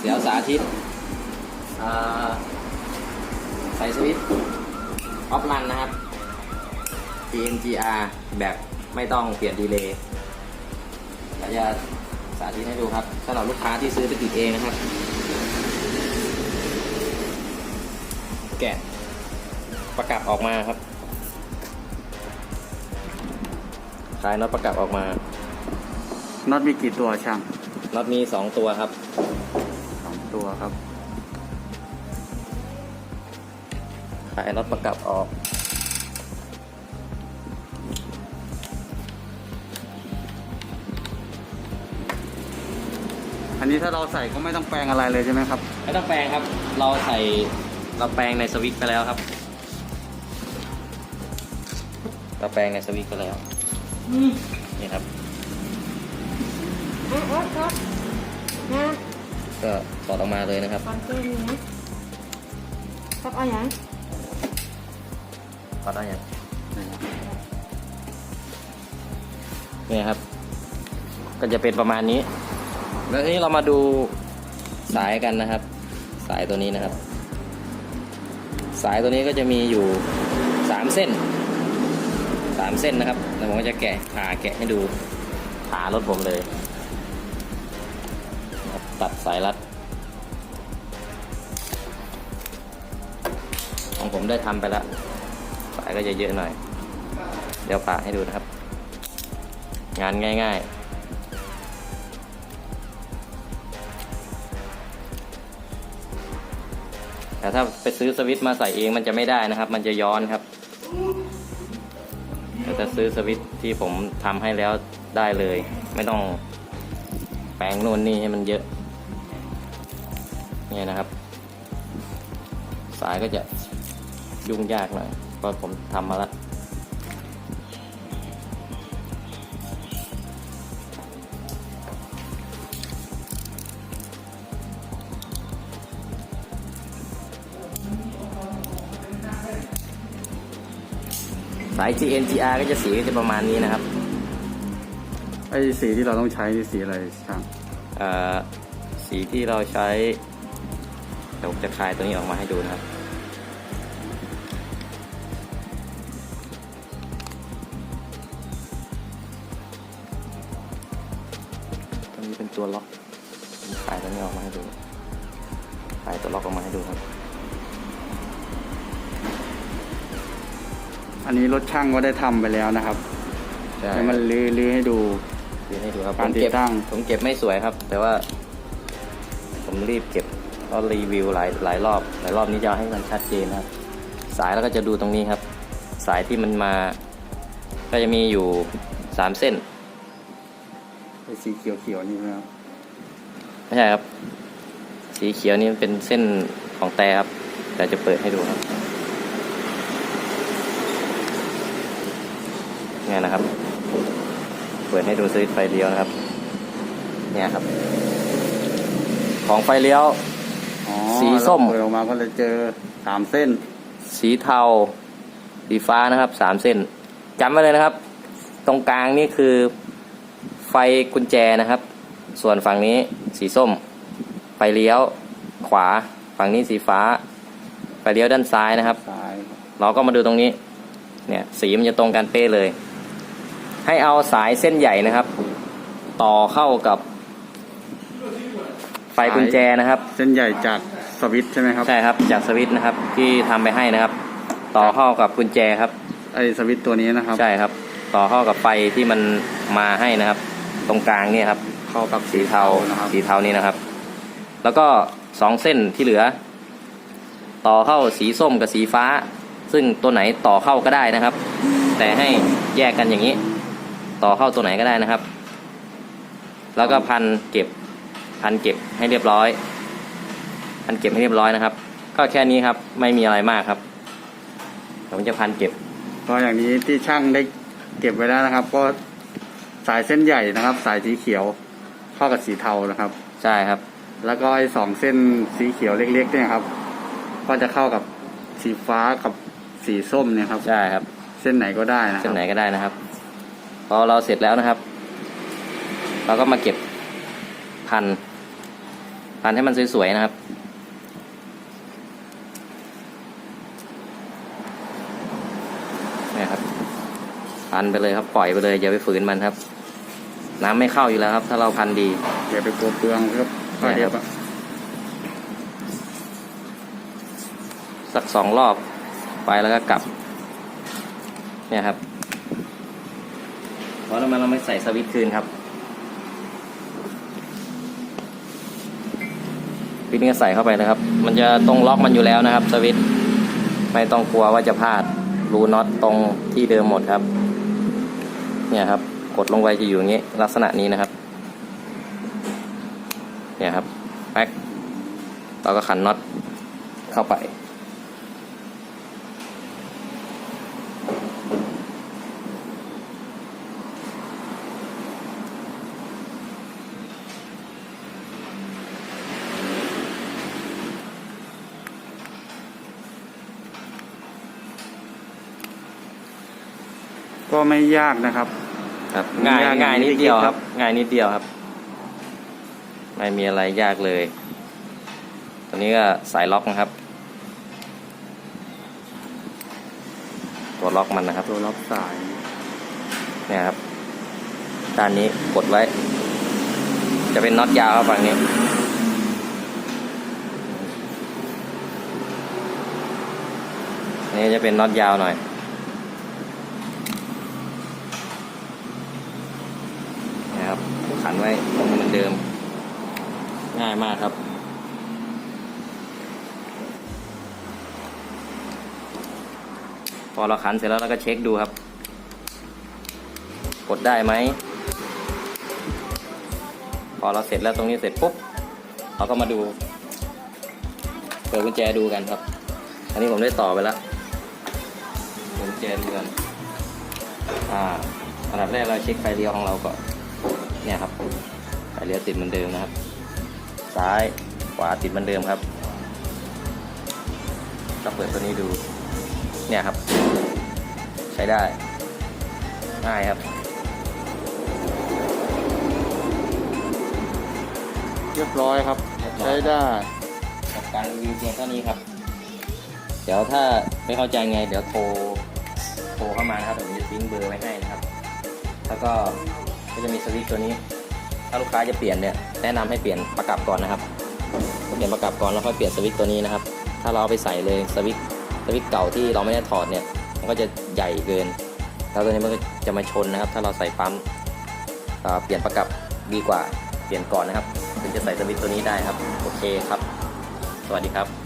เดี๋ยวสาธิตใส่สวิตช์ออฟรันนะครับ GNGR แบบไม่ต้องเปลี่ยนดีเลย์เดี๋ยวจะสาธิตให้ดูครับสำหรับลูกค้าที่ซื้อไปติดเองนะครับ แกะประกับออกมาครับคลายน็อตประกับออกมาน็อตมีกี่ตัวช่าง น็อตมีสองตัวครับสองตัวครับคลายน็อตประกับออกอันนี้ถ้าเราใส่ก็ไม่ต้องแปลงอะไรเลยใช่ไหมครับ ไม่ต้องแปลงครับ เราใส่เราแปลงในสวิตช์ไปแล้วครับ เราแปลงในสวิตช์ไปแล้วนี่ครับ อะรถรถนะก็ถอดออกมาเลยนะครับก่อนเกมนี้นะกับเอาอย่างถอดได้ยังนี่ครับ ก็จะเป็นประมาณนี้ แล้วทีนี้เรามาดูสายกันนะครับ สายตัวนี้นะครับ สายตัวนี้ก็จะมีอยู่สามเส้นสามเส้นนะครับแล้วผมก็จะแกะผ่าแกะให้ดูผ่ารถผมเลย ตัดสายรัด ของผมได้ทำไปแล้ว สายก็จะเยอะหน่อย เดี๋ยวผ่าให้ดูนะครับ งานง่าย ๆแต่ถ้าไปซื้อสวิตช์มาใส่เองมันจะไม่ได้นะครับ มันจะย้อนครับแต่ถ้าซื้อสวิตช์ที่ผมทำให้แล้วได้เลย ไม่ต้องแปลงโน่นนี่ให้มันเยอะ เนี่ยนะครับ สายก็จะยุ่งยากหน่อยเพราะผมทำมาแล้วสาย GNGR ก็จะสีก็จะประมาณนี้นะครับ ไอ้สีที่เราต้องใช้นี่สีอะไรช่างเอ่อ สีที่เราใช้เดี๋ยวผมจะคลายตัวนี้ออกมาให้ดูนะครับ ตัวนี้เป็นตัวล็อกผมคลายตัวนี้ออกมาให้ดูคลายตัวล็อกออกมาให้ดูครับ อันนี้รถช่างก็ได้ทำไปแล้วนะครับใช่ให้มันลื้อลื้อให้ดู เดี๋ยวให้ดูครับการผมเก็บติดตั้ง ผมเก็บไม่สวยครับ แต่ว่า ผมรีบเก็บ ก็รีวิวหลายหลายรอบ หลายรอบนี้จะเอาให้มันชัดเจนนะครับ สายแล้วก็จะดูตรงนี้ครับ สายที่มันมา ก็จะมีอยู่สามเส้นไอ้สีเขียวเขียวๆนี่ใช่ไหมครับไม่ใช่ครับ สีเขียวนี่มันเป็นเส้นของแต่ครับ แต่จะเปิดให้ดูครับเนี่ยนะครับ เปิดให้ดูสวิตช์ไฟเลี้ยวนะครับ เนี่ยครับ ของไฟเลี้ยวอ๋อ สีส้ม เราเปิดออกมาก็เลยเจอสามเส้น สีเทา สีฟ้านะครับสามเส้นจำไว้เลยนะครับ ตรงกลางนี่คือไฟกุญแจนะครับ ส่วนฝั่งนี้สีส้ม ไฟเลี้ยวขวา ฝั่งนี้สีฟ้า ไฟเลี้ยวด้านซ้ายนะครับ ซ้ายเราก็มาดูตรงนี้ เนี่ย สีมันจะตรงกันเป๊ะเลย ให้เอาสายเส้นใหญ่นะครับ ต่อเข้ากับไฟกุญแจนะครับ เส้นใหญ่จาก สวิตช์ใช่ไหมครับใช่ครับ จากสวิตช์นะครับที่ทำไปให้นะครับ ต่อเข้ากับกุญแจครับ ไอ้สวิตช์ตัวนี้นะครับ ใช่ครับ ต่อเข้ากับไฟที่มันมาให้นะครับ ตรงกลางเนี่ยครับ เข้ากับสีเทานะครับสีเทานี่นะครับ แล้วก็สองเส้นที่เหลือ ต่อเข้าสีส้มกับสีฟ้า ซึ่งตัวไหนต่อเข้าก็ได้นะครับ แต่ให้แยกกันอย่างนี้ ต่อเข้าตัวไหนก็ได้นะครับ แล้วก็พันเก็บพันเก็บให้เรียบร้อย พันเก็บให้เรียบร้อยนะครับ ก็แค่นี้ครับไม่มีอะไรมากครับผมจะพันเก็บก็อย่างนี้ที่ช่างได้เก็บไว้แล้วนะครับ ก็สายเส้นใหญ่นะครับ สายสีเขียวเข้ากับสีเทานะครับ ใช่ครับ แล้วก็ไอ้สองเส้นสีเขียวเล็ก ๆ เนี่ยครับ ก็จะเข้ากับสีฟ้ากับสีส้มเนี่ยครับ ใช่ครับ เส้นไหนก็ได้นะคเส้รันบไหนก็ได้นะครับ พอเราเสร็จแล้วนะครับ เราก็มาเก็บพันพันให้มันสวยๆนะครับ เนี่ยครับ พันไปเลยครับปล่อยไปเลยอย่าไปฝืนมันครับ น้ำไม่เข้าอยู่แล้วครับ ถ้าเราพันดีอย่าไปกลัวเปลืองครับค่อยเดียวอะสักสองรอบไปแล้วก็กลับ เนี่ยครับเพราะน้ำมันเราไม่ใส่สวิตช์คืนครับวิธีก็ใส่เข้าไปนะครับ มันจะตรงล็อกมันอยู่แล้วนะครับ สวิตช์ไม่ต้องกลัวว่าจะพลาดรูน็อตตรงที่เดิมหมดครับ เนี่ยครับ กดลงไปจะอยู่อย่างนี้ ลักษณะนี้นะครับ เนี่ยครับแป๊กเราก็ขันน็อตเข้าไป ก็ไม่ยากนะครับ ครับง่ายง่ายง่ายอย่างที่นิดเดียวคิดคครัรับบง่ายนิดเดียวครับ ไม่มีอะไรยากเลย ตัวนี้ก็สายล็อกนะครับ ตัวล็อกมันนะครับ ตัวล็อกสายเนี่ยครับด้านนี้กดไว้ จะเป็นน็อตยาวครับฝั่งนี้อันนี้จะเป็นน็อตยาวหน่อย นะครับ ขันไว้ตรงเหมือนเดิม ง่ายมากครับ พอเราขันเสร็จแล้วเราก็เช็คดูครับ กดได้ไหม พอเราเสร็จแล้วตรงนี้เสร็จปุ๊บเราก็มาดู เปิดกุญแจดูกันครับ อันนี้ผมได้ต่อไปแล้วเปิดกุญแจดูกันอ่าอันดับแรกเราเช็คไฟเลี้ยวของเราก่อน เนี่ยครับไฟเลี้ยวติดเหมือนเดิมนะครับ ซ้ายขวาติดเหมือนเดิมครับก็เปิดตัวนี้ดู เนี่ยครับ ใช้ได้ง่ายครับเรียบร้อยครับเรียบร้อยใช้ได้กับการรีวิวเพียงเท่านี้ครับ เดี๋ยวถ้าไม่เข้าใจไง เดี๋ยวโทร โทรเข้ามานะครับผมจะทิ้งเบอร์ไว้ให้นะครับ แล้วก็ ก็จะมีสวิตช์ตัวนี้ ถ้าลูกค้าจะเปลี่ยนเนี่ยแนะนำให้เปลี่ยนประกับก่อนนะครับ เปลี่ยนประกับก่อนแล้วค่อยเปลี่ยนสวิตช์ตัวนี้นะครับ ถ้าเราเอาไปใส่เลยสวิตช์สวิตช์เก่าที่เราไม่ได้ถอดเนี่ยมันก็จะใหญ่เกิน แล้วตัวนี้มันก็จะมาชนนะครับ ถ้าเราใส่ปั๊มเอ่อเปลี่ยนประกับดีกว่าเปลี่ยนก่อนนะครับถึงจะใส่สวิตช์ตัวนี้ได้ครับ โอเคครับ สวัสดีครับ